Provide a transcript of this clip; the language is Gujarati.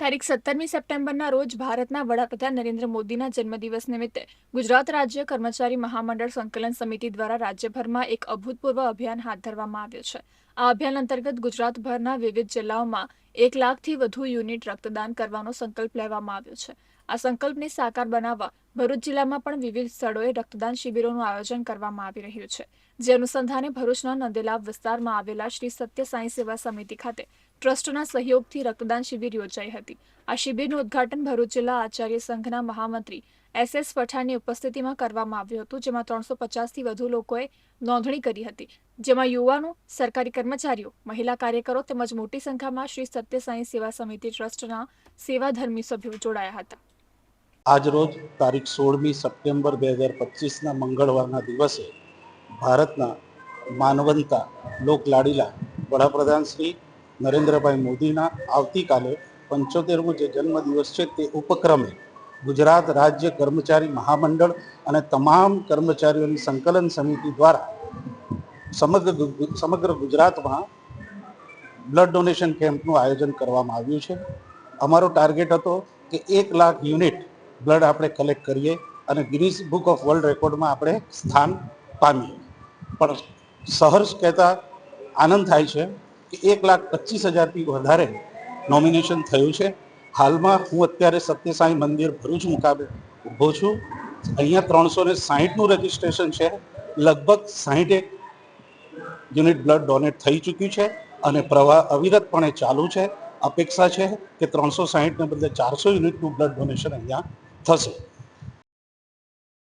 તારીખ સત્તરમી સપ્ટેમ્બરના રોજ ભારતના વડાપ્રધાન નરેન્દ્ર મોદીના જન્મદિવસ નિમિત્તે ગુજરાત રાજ્ય કર્મચારી મહામંડળ સંકલન સમિતિ દ્વારા રાજ્યભરમાં એક અભૂતપૂર્વ અભિયાન હાથ ધરવામાં આવ્યું છે. આ અભિયાન અંતર્ગત ગુજરાતભરના વિવિધ જિલ્લાઓમાં એક લાખથી વધુ યુનિટ રક્તદાન કરવાનો સંકલ્પ લેવામાં આવ્યો છે. આ સંકલ્પને સાકાર બનાવવા ભરૂચ જિલ્લામાં પણ વિવિધ સ્થળોએ રક્તદાન શિબિરોનું આયોજન કરવામાં આવી રહ્યું છે. જે અનુસંધાને ભરૂચના નંદેલાવ વિસ્તારમાં આવેલા શ્રી સત્ય સાંઈ સેવા સમિતિ ખાતે ટ્રસ્ટના સહયોગથી રક્તદાન શિબિર યોજાઈ હતી. આ શિબિરનું ઉદ્ઘાટન ભરૂચ જિલ્લા આચાર્ય સંઘના મહામંત્રી એસ એસ પઠાણની ઉપસ્થિતિમાં કરવામાં આવ્યું હતું, જેમાં ત્રણસો પચાસથી વધુ લોકોએ નોંધણી કરી હતી. જેમાં યુવાનો, સરકારી કર્મચારીઓ, મહિલા કાર્યકરો તેમજ મોટી સંખ્યામાં શ્રી સત્ય સાંઈ સેવા સમિતિ ટ્રસ્ટના સેવાધર્મી સભ્યો જોડાયા હતા. આજરોજ તારીખ સોળમી સપ્ટેમ્બર બે હજાર પચીસના મંગળવારના દિવસે ભારતના માનવંતા લોકલાડીલા વડાપ્રધાન શ્રી નરેન્દ્રભાઈ મોદીના આવતીકાલે પંચોતેરમો જે જન્મદિવસ છે તે ઉપક્રમે ગુજરાત રાજ્ય કર્મચારી મહામંડળ અને તમામ કર્મચારીઓની સંકલન સમિતિ દ્વારા સમગ્ર સમગ્ર ગુજરાતમાં બ્લડ ડોનેશન કેમ્પનું આયોજન કરવામાં આવ્યું છે. અમારો ટાર્ગેટ હતો કે એક લાખ યુનિટ બ્લડ આપણે કલેક્ટ કરીએ અને ગિનિસ બુક ઓફ વર્લ્ડ રેકોર્ડમાં આપણે સ્થાન પામીએ. પણ સહર્ષ કહેતા આનંદ થાય છે કે એક લાખ પચીસ હજારથી વધારે નોમિનેશન થયું છે. હાલમાં હું અત્યારે સત્યસાઈ મંદિર ભરૂચ મુકાબલે ઊભો છું. અહીંયા ત્રણસો ને સાહીઠનું રજિસ્ટ્રેશન છે. લગભગ સાહીઠેક યુનિટ બ્લડ ડોનેટ થઈ ચૂક્યું છે અને પ્રવાહ અવિરતપણે ચાલુ છે. અપેક્ષા છે કે ત્રણસો સાહીઠને બદલે ચારસો યુનિટનું બ્લડ ડોનેશન અહીંયા 他说